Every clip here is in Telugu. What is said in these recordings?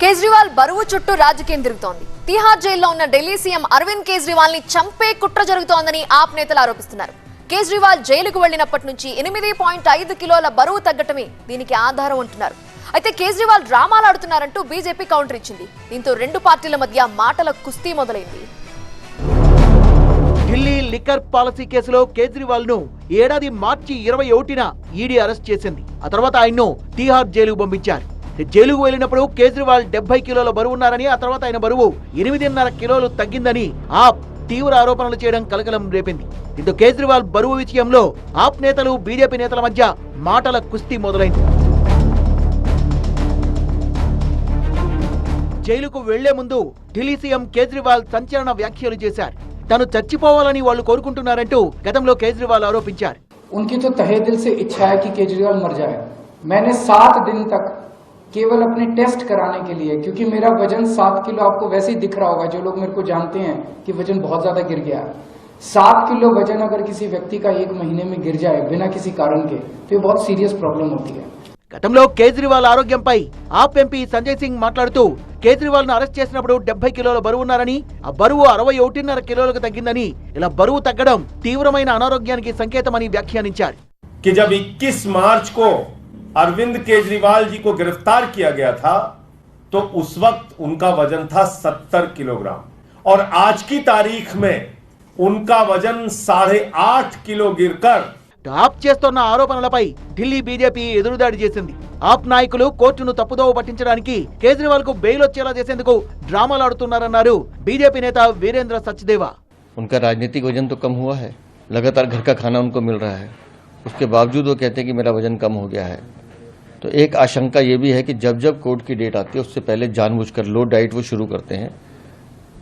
కేజ్రీవాల్ బరువు చుట్టూ రాజకీయం తిరుగుతోంది. తిహార్ జైల్లో ఉన్న ఢిల్లీ సీఎం అరవింద్ కేజ్రీవాల్ని చంపే కుట్ర జరుగుతోందని ఆప్ నేతలు ఆరోపిస్తున్నారు. కేజ్రీవాల్ జైలుకు వెళ్ళినప్పటి నుంచి ఎనిమిది పాయింట్ ఐదు కిలోల బరువు తగ్గటమే దీనికి ఆధారం అంటున్నారు. అయితే కేజ్రీవాల్ డ్రామాలు ఆడుతున్నారంటూ బీజేపీ కౌంటర్ ఇచ్చింది. దీంతో రెండు పార్టీల మధ్య మాటల కుస్తీ మొదలైంది. ఢిల్లీ లిక్కర్ పాలసీ కేసులో కేజ్రీవాల్ను ఏడాది మార్చి ఇరవై ఒకటిన ఈడీ అరెస్ట్ చేసింది. ఆ తర్వాత ఆయన్ను తీహార్ జైలుకు పంపించారు. జైలుకు వెళ్ళినప్పుడు కేజ్రీవాల్ డెబ్బై కిలోల బరువు ఉన్నారని ఆ తర్వాత ఆయన బరువు ఎనిమిదిన్నర కిలోలు తగ్గిందని ఆప్ తీవ్ర ఆరోపణలు చేయడం కలకలం రేపింది దీంతో కేజ్రీవాల్ బరువు విషయంలో ఆప్ నేతలు బీజేపీ నేతల మధ్య మాటల కుస్తీ మొదలైంది జైలుకు వెళ్లే ముందు ఢిల్లీ సీఎం కేజ్రీవాల్ సంచలన వ్యాఖ్యలు చేశారు తను చచ్చిపోవాలని వాళ్ళు కోరుకుంటున్నారంటూ గతంలో కేజ్రీవాల్ ఆరోపించారు उनकी तो तहे दिल से इच्छा है कि केजरीवाल मर जाए मैंने सात दिन तक केवल अपने टेस्ट कराने के लिए क्योंकि मेरा वजन सात किलो आपको वैसे ही दिख रहा होगा जो लोग मेरे को जानते हैं कि वजन बहुत ज्यादा गिर गया है सात किलो वजन अगर किसी व्यक्ति का एक महीने में गिर जाए बिना किसी कारण के तो ये बहुत सीरियस प्रॉब्लम होती है గతంలో కేజ్రీవాల్ ఆరోగ్యంపై ఆప్ ఎంపీ సంజయ్ సింగ్ మాట్లాడుతూ కేజ్రీవాల్ ను అరెస్ట్ చేసినప్పుడు డెబ్బై కిలోల బరువు ఉన్నారని ఆ బరువు అరవై ఒకటిన్నర కిలోలకు తగ్గిందని ఇలా బరువు తగ్గడం తీవ్రమైన అనారోగ్యానికి సంకేతమని వ్యాఖ్యానించారు कि जब 21 मार्च को अरविंद केजरीवाल जी को गिरफ्तार किया गया था तो उस वक्त उनका वजन था 70 किलोग्राम और आज की तारीख में उनका वजन साढ़े आठ किलो गिरकर ఆప్ చేస్తున్న ఆరోపణలపై ఢిల్లీ బీజేపీ ఎదురుదాడి చేసింది ఆప్ నాయకులు కోర్టును తప్పుదోవ పట్టించడానికి కేజ్రీవాల్ కు బెయిల్ వచ్చేలా చేసేందుకు డ్రామాలు ఆడుతున్నారన్నారు బీజేపీ నేత వీరేంద్ర సచ్దేవా उनका राजनीतिक वजन तो कम हुआ है लगातार घर का खाना उनको मिल रहा है उसके बावजूद वो कहते हैं कि मेरा वजन कम हो गया है तो एक आशंका ये भी है कि जब जब कोर्ट की डेट आती है उससे पहले जानबूझकर लो डाइट वो शुरू करते हैं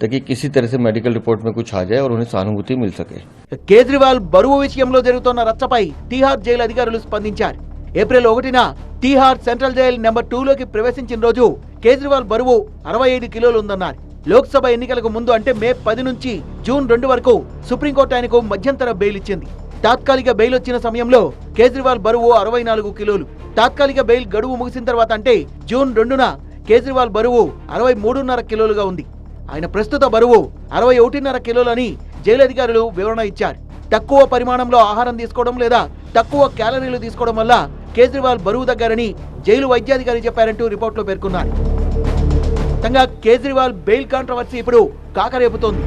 ताकि किसी तरह से मेडिकल रिपोर्ट में कुछ आ जाए और उन्हें सहानुभूति मिल सके కేజ్రీవాల్ బరువు విషయంలో జరుగుతున్న రచ్చపై తీహార్ జైలు అధికారులు స్పందించారు ఏప్రిల్ ఒకటిన తీహార్ సెంట్రల్ జైల్ నెంబర్ టూలోకి ప్రవేశించిన రోజు కేజ్రీవాల్ బరువు అరవై ఐదు కిలోలు ఉందన్నారు లోక్సభ ఎన్నికలకు ముందు అంటే మే పది నుంచి జూన్ రెండు వరకు సుప్రీంకోర్టు ఆయనకు మధ్యంతర బెయిల్ ఇచ్చింది తాత్కాలిక బెయిల్ వచ్చిన సమయంలో కేజ్రీవాల్ బరువు అరవై నాలుగు కిలోలు. తాత్కాలిక బెయిల్ గడువు ముగిసిన తర్వాత అంటే జూన్ రెండున కేజ్రీవాల్ బరువు అరవై మూడున్నర కిలోలుగా ఉంది. ఆయన ప్రస్తుత బరువు అరవై ఒకటిన్నర కిలోలని జైలు అధికారులు వివరణ ఇచ్చారు. తక్కువ పరిమాణంలో ఆహారం తీసుకోవడం లేదా తక్కువ క్యాలరీలు తీసుకోవడం వల్ల కేజ్రీవాల్ బరువు తగ్గారని జైలు వైద్యాధికారి చెప్పారంటూ రిపోర్టులో పేర్కొన్నారు. కేజ్రీవాల్ బెయిల్ కాంట్రవర్సీ ఇప్పుడు కాకరేపుతోంది.